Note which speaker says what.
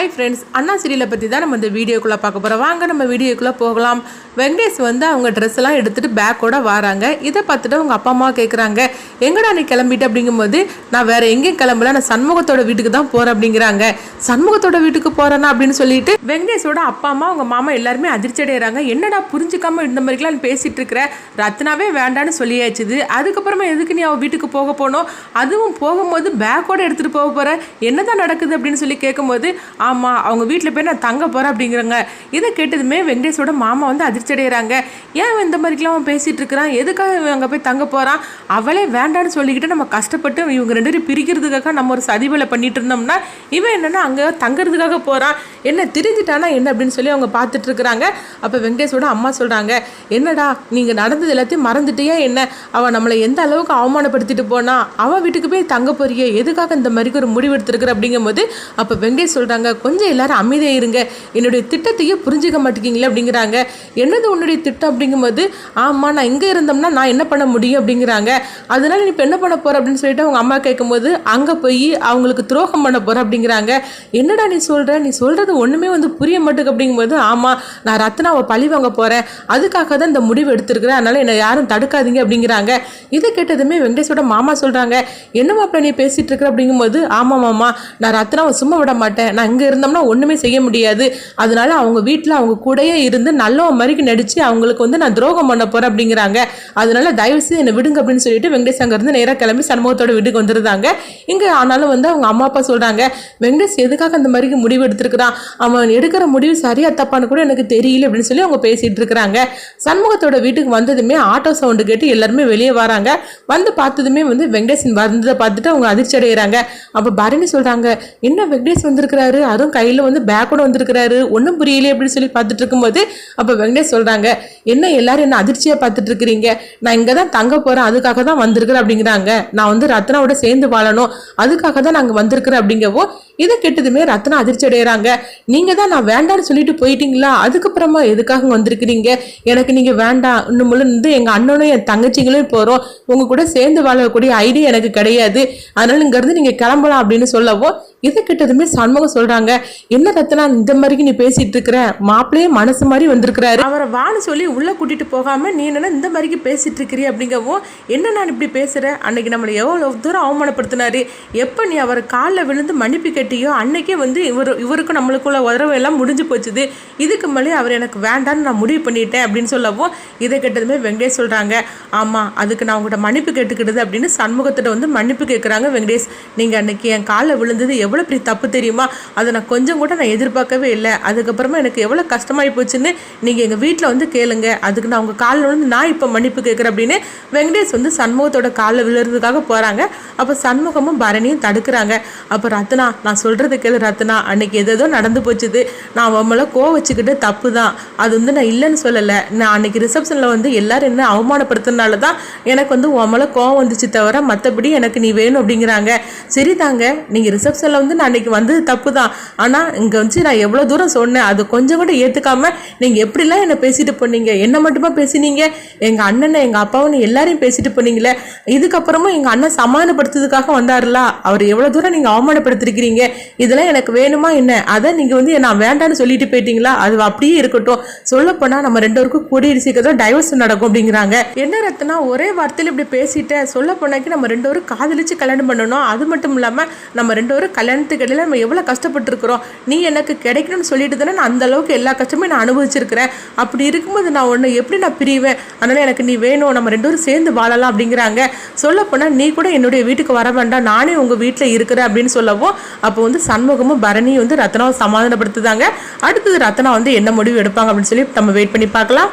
Speaker 1: Hi friends அண்ணா சீரியலை பற்றி தான் நம்ம இந்த வீடியோக்குள்ளே பார்க்க போகிறோம் வாங்க நம்ம வீடியோக்குள்ளே போகலாம். வெங்கடேஷ் வந்து அவங்க ட்ரெஸ் எல்லாம் எடுத்துகிட்டு பேக்கோட வராங்க. இதை பார்த்துட்டு அவங்க அப்பா அம்மா கேட்குறாங்க எங்கடா நீ கிளம்பிட்டு? அப்படிங்கும்போது நான் வேறு எங்கேயும் கிளம்பல. நான் சண்முகத்தோட வீட்டுக்கு தான் போகிறேன் அப்படிங்கிறாங்க. சண்முகத்தோட வீட்டுக்கு போகிறேன்னா அப்படின்னு சொல்லிட்டு வெங்கடேஷோட அப்பா அம்மா அவங்க மாமா எல்லாருமே அதிர்ச்சி அடைகிறாங்க என்னடா புரிஞ்சுக்காம இந்த மாதிரிலாம் பேசிகிட்டு இருக்கிற? ரத்னாவே வேண்டான்னு சொல்லியாச்சுது அதுக்கப்புறமா எதுக்கு நீ அவள் வீட்டுக்கு போக போனோம் அதுவும் போகும்போது பேக்கோட எடுத்துகிட்டு போக போகிற என்னதான் நடக்குது? அப்படின்னு சொல்லி கேட்கும்போது ஆமாம் அவங்க வீட்டில் போய் நான் தங்க போகிறேன் அப்படிங்கிறாங்க. இதை கேட்டதுமே வெங்கடேஷோட மாமா வந்து அதிர்ச்சி அடைகிறாங்க ஏன் அவன் இந்த மாதிரிக்கெலாம் அவன் பேசிகிட்டு இருக்கிறான்? எதுக்காக இவன் அங்கே போய் தங்க போகிறான் அவளே வேண்டான்னு சொல்லிக்கிட்டு நம்ம கஷ்டப்பட்டு இவங்க ரெண்டு பேரும் பிரிக்கிறதுக்காக நம்ம ஒரு சதிவேலை பண்ணிட்டு இருந்தோம்னா இவன் என்னென்னா அங்கே தங்குறதுக்காக போகிறான் என்ன திரிஞ்சிட்டானா என்ன அப்படின்னு சொல்லி அவங்க பார்த்துட்டு இருக்கிறாங்க. அப்போ வெங்கடேஷோட அம்மா சொல்கிறாங்க என்னடா நீங்கள் நடந்தது எல்லாத்தையும் மறந்துட்டியா என்ன? அவன் நம்மளை எந்த அளவுக்கு அவமானப்படுத்திட்டு போனா? அவன் வீட்டுக்கு போய் தங்க போறியே எதுக்காக இந்த மாதிரி ஒரு முடிவு எடுத்திருக்கிற? அப்படிங்கும்போது அப்போ வெங்கடேஷ் சொல்கிறாங்க கொஞ்சம் எல்லாரும் அமைதியாக இருங்க. என்னுடைய திட்டத்தையே புரிஞ்சுக்க மாட்டேங்கிங்களே அப்படிங்கிறாங்க. என்னது உன்னுடைய திட்டம் அப்படிங்கும்போது ஆமாம் நான் இங்கே இருந்தோம்னா நான் என்ன பண்ண முடியும் அப்படிங்கிறாங்க. அதனால நீ இப்போ என்ன பண்ண போகிற அப்படின்னு சொல்லிட்டு அவங்க அம்மா கேட்கும்போது அங்கே போய் அவங்களுக்கு துரோகம் பண்ண போகிற அப்படிங்கிறாங்க. என்னடா நீ சொல்கிற நீ சொல்கிறது ஒன்றுமே வந்து புரிய மாட்டேங்க அப்படிங்கும்போது ஆமாம் நான் ரத்னாவை பழி வாங்க போகிறேன் அதுக்காக தான் இந்த முடிவு எடுத்திருக்கிறேன். அதனால் என்னை யாரும் தடுக்காதீங்க அப்படிங்கிறாங்க. இதை கேட்டதுமே வெங்கடேஷோட மாமா சொல்கிறாங்க என்ன மாப்பிள்ள நீ பேசிகிட்டு இருக்கிற அப்படிங்கும்போது ஆமாம் மாமா நான் ரத்னாவை சும்மா விட மாட்டேன். நான் அங்கே இருந்தோம்னா ஒன்றுமே செய்ய முடியாது. அதனால அவங்க வீட்டில் அவங்க கூடயே இருந்து நல்லவன் மாதிரிக்கு நடித்து அவங்களுக்கு வந்து நான் துரோகம் பண்ண போகிறேன் அப்படிங்கிறாங்க. அதனால தயவு செய்து என்னை விடுங்க அப்படின்னு சொல்லிட்டு வெங்கடேஷ் அங்கேருந்து நேராக கிளம்பி சண்முகத்தோட வீட்டுக்கு வந்துருந்தாங்க. இங்கே ஆனாலும் வந்து அவங்க அம்மா அப்பா சொல்கிறாங்க வெங்கடேஷ் எதுக்காக அந்த மாதிரி முடிவு எடுத்திருக்கிறான்? அவன் எடுக்கிற முடிவு சரியா தப்பான்னு கூட எனக்கு தெரியல அப்படின்னு சொல்லி அவங்க பேசிகிட்டு இருக்கிறாங்க. சண்முகத்தோட வீட்டுக்கு வந்ததுமே ஆட்டோ சவுண்டு கேட்டு எல்லாருமே வெளியே வராங்க. வந்து பார்த்ததுமே வந்து வெங்கடேஷன் வந்ததை பார்த்துட்டு அவங்க அதிர்ச்சி அடைகிறாங்க அப்போ பரணி சொல்கிறாங்க என்ன வெங்கடேஷ் வந்திருக்கிறாரு? அதுவும் கையில் வந்து பேக்கோட வந்திருக்கிறாரு. ஒன்றும் புரியல அப்படின்னு சொல்லி பார்த்துட்டு இருக்கும்போது அப்போ வெங்கடேஷ் சொல்கிறாங்க என்ன எல்லாரும் என்ன அதிர்ச்சியாக பார்த்துட்டு இருக்கிறீங்க? நான் இங்கே தான் தங்க போகிறேன் அதுக்காக தான் வந்திருக்கிறேன் அப்படிங்கிறாங்க. நான் வந்து ரத்னாவோட சேர்ந்து வாழணும் அதுக்காக தான் நாங்கள் வந்திருக்கிறேன் அப்படிங்கவோ இதை கெட்டதுமே ரத்னா அதிர்ச்சி அடைகிறாங்க நீங்கள் தான் நான் வேண்டாம்னு சொல்லிட்டு போயிட்டீங்களா? அதுக்கப்புறமா எதுக்காக வந்திருக்கிறீங்க? எனக்கு நீங்கள் வேண்டாம். இன்னும் இருந்து எங்கள் அண்ணனும் என் தங்கச்சிங்களும் போகிறோம் உங்கள் கூட சேர்ந்து வாழக்கூடிய ஐடியா எனக்கு கிடையாது. அதனால இங்கேருந்து நீங்கள் கிளம்பலாம் அப்படின்னு சொல்லவோ இதை கிட்டதுமே சண்முகம் சொல்றாங்க. என்ன ரத்னா இந்த மாதிரி நீ பேசிட்டு இருக்கிற? மாப்பிள்ளையே மனசு மாதிரி வந்திருக்கிறாரு. அவரை வான்னு சொல்லி உள்ள கூட்டிட்டு போகாம நீ என்ன இந்த மாதிரிக்கு பேசிட்டு இருக்கிறீ அப்படிங்கவும் என்ன நான் இப்படி பேசுறேன்? அன்னைக்கு நம்மளை எவ்வளவு தூரம் அவமானப்படுத்தினாரு? எப்ப நீ அவர் காலில் விழுந்து மன்னிப்பு கேட்டு கேட்டியோ அன்னைக்கே வந்து இவர் இவருக்கும் நம்மளுக்குள்ள உறவு எல்லாம் முடிஞ்சு போச்சுது. இதுக்கு மேலே அவர் எனக்கு வேண்டான்னு நான் முடிவு பண்ணிட்டேன் அப்படின்னு சொல்லவும் இதை கேட்டதுமே வெங்கடேஷ் சொல்றாங்க ஆமாம் அதுக்கு நான் உங்கள்கிட்ட மன்னிப்பு கேட்டுக்கிட்டது அப்படின்னு சண்முகத்திட்ட வந்து மன்னிப்பு கேட்குறாங்க வெங்கடேஷ். நீங்கள் அன்னைக்கு என் காலில் விழுந்தது எவ்வளோ பெரிய தப்பு தெரியுமா? அதை நான் கொஞ்சம் கூட நான் எதிர்பார்க்கவே இல்லை. அதுக்கப்புறமா எனக்கு எவ்வளோ கஷ்டமாகி போச்சுன்னு நீங்கள் எங்கள் வீட்டில் வந்து கேளுங்க. அதுக்கு நான் உங்கள் காலில் வந்து நான் இப்போ மன்னிப்பு கேட்குறேன் அப்படின்னு வெங்கடேஷ் வந்து சண்முகத்தோட காலில் விழுறதுக்காக போகிறாங்க அப்போ சண்முகமும் பரணியும் தடுக்கிறாங்க. அப்போ ரத்னா நான் சொல்கிறது கேளு ரத்னா அன்னைக்கு எதோ நடந்து போச்சுது. நான் உம்மளை கோ வச்சுக்கிட்டு தப்பு தான் அது வந்து நான் இல்லைன்னு சொல்லலை. நான் அன்னைக்கு ரிசப்ஷனில் வந்து எல்லாரும் என்ன அவமானப்படுத்துறதுனால தான் எனக்கு வந்து உம்மளை கோவம் வந்துச்சு தவிர மற்றபடி எனக்கு நீ வேணும் அப்படிங்கிறாங்க. சரி தாங்க நீங்கள் ரிசப்ஷனில் வந்து நான் அன்னைக்கு வந்தது தப்பு தான் ஆனால் இங்கே வந்து நான் எவ்வளோ தூரம் சொன்னேன். அது கொஞ்சம் கூட ஏற்றுக்காம நீங்கள் எப்படிலாம் என்னை பேசிட்டு போனீங்க? என்ன மட்டுமா பேசினீங்க? எங்கள் அண்ணனை எங்கள் அப்பாவும் எல்லாரையும் பேசிட்டு போனீங்களே. இதுக்கப்புறமும் எங்கள் அண்ணன் சமாதானப்படுத்துறதுக்காக வந்தாருல அவர் எவ்வளோ தூரம் நீங்கள் அவமானப்படுத்திருக்கிறீங்க? இதெல்லாம் எனக்கு வேணுமா என்ன? அதை நீங்கள் வந்து நான் வேண்டான்னு சொல்லிட்டு போயிட்டீங்களா? அது அப்படியே இருக்கட்டும். சொல்லப்போனால் நம்ம ரெண்டு பேருக்கும் கூடிய சீக்கிரம் டைவர்ஸ் நடக்கும் அப்படிங்கிறாங்க. என்ன ரத்னா ஒரே வார்த்தையில் இப்படி பேசிட்டேன் சொல்ல போனாக்கி நம்ம ரெண்டு பேரும் காதலிச்சு கல்யாணம் பண்ணணும். அது மட்டும் இல்லாமல் நம்ம ரெண்டு பேரும் கல்யாணத்துக்கு இடையில நம்ம எவ்வளோ கஷ்டப்பட்டுருக்குறோம். நீ எனக்கு கிடைக்கணும்னு சொல்லிட்டு தானே நான் அந்த அளவுக்கு எல்லா கஷ்டமும் நான் அனுபவிச்சிருக்கிறேன். அப்படி இருக்கும்போது நான் ஒன்று எப்படி நான் பிரிவேன்? அதனால் எனக்கு நீ வேணும். நம்ம ரெண்டு பேரும் சேர்ந்து வாழலாம் அப்படிங்கிறாங்க. சொல்லப்போனால் நீ கூட என்னுடைய வீட்டுக்கு வர வேண்டாம். நானே உங்கள் வீட்டில் இருக்கிறேன் அப்படின்னு சொல்லவும் அப்போ வந்து சண்முகமும் பரணியும் வந்து ரத்னாவை சமாதானப்படுத்துதாங்க. அடுத்தது ரத்னா வந்து என்ன முடிவு எடுப்பாங்க அப்படின்னு சொல்லி நம்ம வெயிட் பண்ணி பார்க்கலாம்.